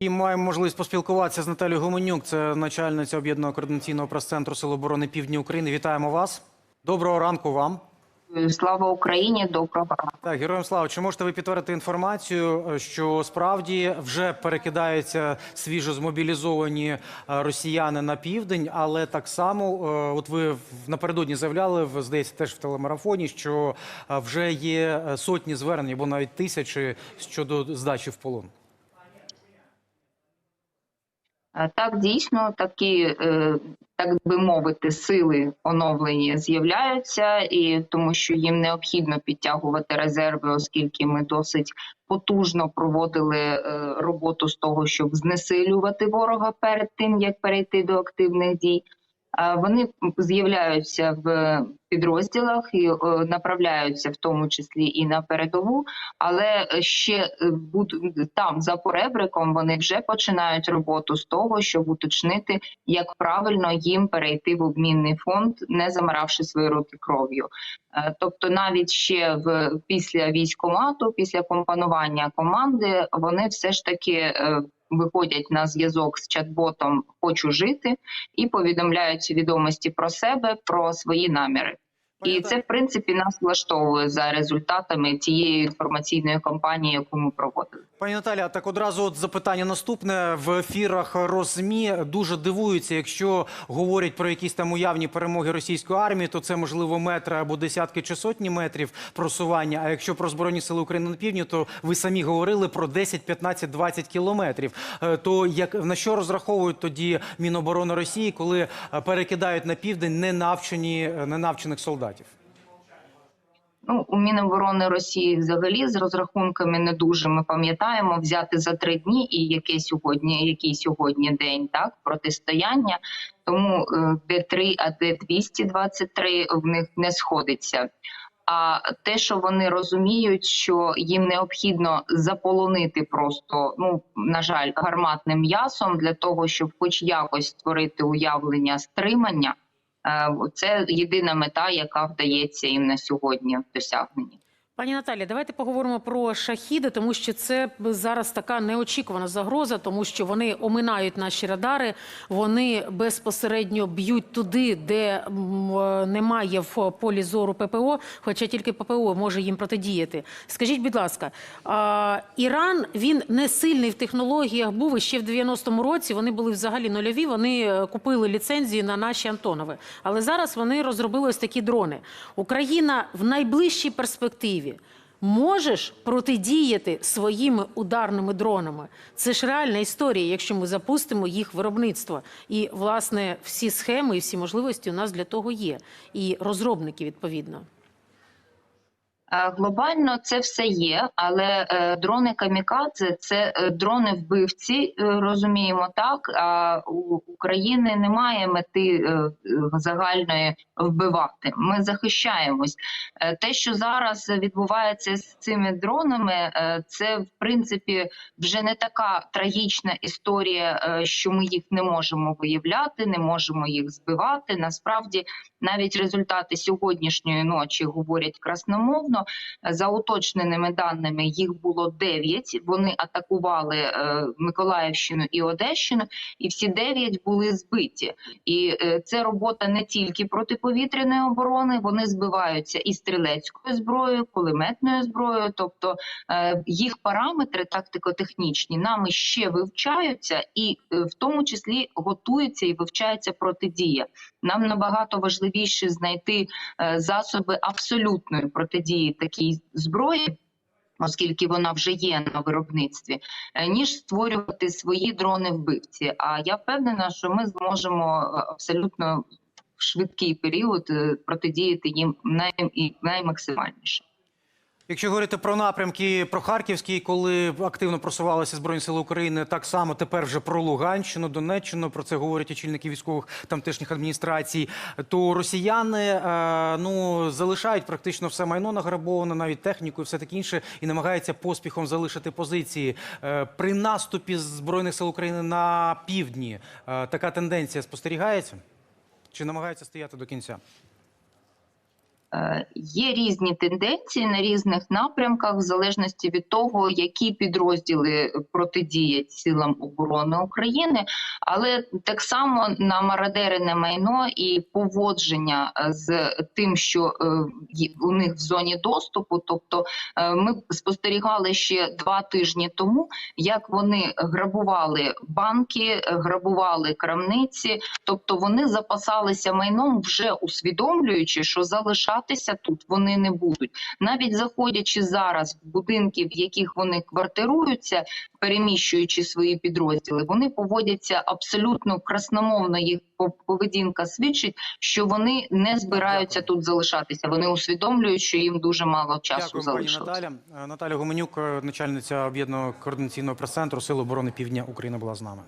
І маємо можливість поспілкуватися з Наталією Гуменюк, це начальниця об'єднаного координаційного прес-центру Сил оборони Півдні України. Вітаємо вас. Доброго ранку вам. Слава Україні, доброго ранку. Так, героям слава. Чи можете ви підтвердити інформацію, що справді вже перекидаються свіжо змобілізовані е, росіяни на південь, але так само, е, от ви напередодні заявляли, здається, теж в телемарафоні, що е, вже є сотні звернень або навіть тисячі щодо здачі в полон. Так, дійсно, такі, е, так би мовити, сили оновлені з'являються, і тому що їм необхідно підтягувати резерви, оскільки ми досить потужно проводили е, роботу з того, щоб знесилювати ворога перед тим, як перейти до активних дій. Вони з'являються в підрозділах і е, направляються в тому числі і на передову, але ще е, там за поребриком вони вже починають роботу з того, щоб уточнити, як правильно їм перейти в обмінний фонд, не замаравши свої руки кров'ю. Е, Тобто, навіть ще в після військомату, після компонування команди, вони все ж таки виходять на зв'язок з чат-ботом Хочу жити і повідомляють відомості про себе, про свої наміри. І це в принципі нас влаштовує за результатами тієї інформаційної кампанії, яку ми проводили. Пані Наталя, так одразу от запитання наступне в ефірах Розмі дуже дивуються, якщо говорять про якісь там уявні перемоги російської армії, то це можливо метри або десятки чи сотні метрів просування. А якщо про збройні сили України на півдні, то ви самі говорили про 10, 15, 20 кілометрів. Е, То як на що розраховують тоді Міноборони Росії, коли е, перекидають на південь ненавчені е, ненавчених солдатів? Ну, у Міноборони Росії взагалі з розрахунками не дуже ми пам'ятаємо взяти за три дні і яке сьогодні, який сьогодні день так протистояння. Тому е, де 3 а де 223 в них не сходиться. А те, що вони розуміють, що їм необхідно заполонити просто, ну на жаль, гарматним м'ясом для того, щоб хоч якось створити уявлення стримання. Е, Це єдина мета, яка вдається їм на сьогодні в досягненні. Пані Наталі, давайте поговоримо про шахіди, тому що це зараз така неочікувана загроза, тому що вони оминають наші радари, вони безпосередньо б'ють туди, де е, немає в полі зору ППО, хоча тільки ППО може їм протидіяти. Скажіть, будь ласка, Іран він не сильний в технологіях був ще в 90-му році. Вони були взагалі нульові. Вони е, купили ліцензії на наші Антонови. Але зараз вони розробили ось такі дрони. Україна в найближчій перспективі можеш протидіяти своїми ударними дронами. Це ж реальна історія, якщо ми запустимо їх виробництво. І власне всі схеми і всі можливості у нас для того є. І розробники відповідно. Е, Глобально це все є, але е, дрони камікадзе це е, дрони вбивці, розуміємо так. А у України немає мети загальної вбивати. Ми захищаємось. Те, що зараз відбувається з цими дронами, це в принципі вже не така трагічна історія, що ми їх не можемо виявляти, не можемо їх збивати. Насправді навіть результати сьогоднішньої ночі говорять красномовно. За уточненими даними їх було 9. Вони атакували е, Миколаївщину і Одещину, і всі 9 були збиті. І е, це робота не тільки протиповітряної оборони, вони збиваються і стрілецькою зброєю, кулеметною зброєю. Тобто е, їх параметри тактико-технічні нами ще вивчаються, і в тому числі готується і вивчається протидія. Нам набагато важливіше знайти засоби абсолютної протидії такій зброї. Оскільки вона вже є на виробництві, е, ніж створювати свої дрони вбивці. А я впевнена, що ми зможемо е, абсолютно в швидкий період е, протидіяти їм най, і наймаксимальніше. Якщо говорити про напрямки про Харківський, коли активно просувалися Збройні Сили України, так само тепер вже про Луганщину, Донеччину, про це говорять очільники військових тамтешніх адміністрацій, то росіяни е, ну залишають практично все майно награбоване, навіть техніку і все таке інше, і намагаються поспіхом залишити позиції. Е, при наступі Збройних сил України на півдні е, така тенденція спостерігається? Чи намагаються стояти до кінця? Е, Є різні тенденції на різних напрямках, в залежності від того, які підрозділи протидіять силам оборони України, але так само на мародерене майно і поводження е, з тим, що е, у них в зоні доступу. Тобто, ми спостерігали ще два тижні тому, як вони грабували банки, грабували крамниці. Тобто вони запасалися майном, вже усвідомлюючи, що залишатися тут вони не будуть. Навіть заходячи зараз в будинки, в яких вони квартируються, переміщуючи свої підрозділи, вони поводяться абсолютно красномовно. Їх по- поведінка свідчить, що вони не збираються тут залишатися. Вони усвідомлюють, що їм дуже мало часу Дякую, пані. Наталя. Е, Наталя Гуменюк, е, начальниця об'єднаного координаційного прес-центру Сил оборони Півдня України, була з нами.